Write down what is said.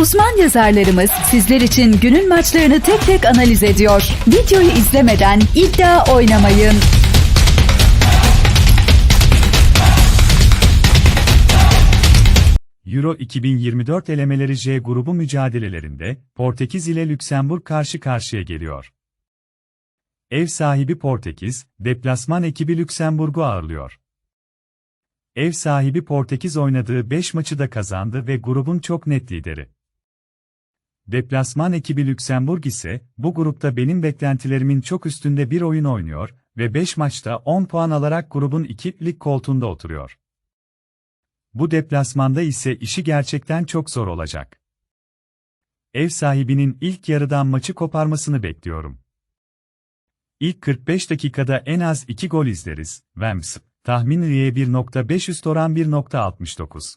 Uzman yazarlarımız sizler için günün maçlarını tek tek analiz ediyor. Videoyu izlemeden iddia oynamayın. Euro 2024 elemeleri J grubu mücadelelerinde Portekiz ile Lüksemburg karşı karşıya geliyor. Ev sahibi Portekiz, deplasman ekibi Lüksemburg'u ağırlıyor. Ev sahibi Portekiz oynadığı 5 maçı da kazandı ve grubun çok net lideri. Deplasman ekibi Lüksemburg ise bu grupta benim beklentilerimin çok üstünde bir oyun oynuyor ve 5 maçta 10 puan alarak grubun 2 lig koltuğunda oturuyor. Bu deplasmanda ise işi gerçekten çok zor olacak. Ev sahibinin ilk yarıdan maçı koparmasını bekliyorum. İlk 45 dakikada en az 2 gol izleriz. Vems, tahmin Riye 1.5 üst oran 1.69.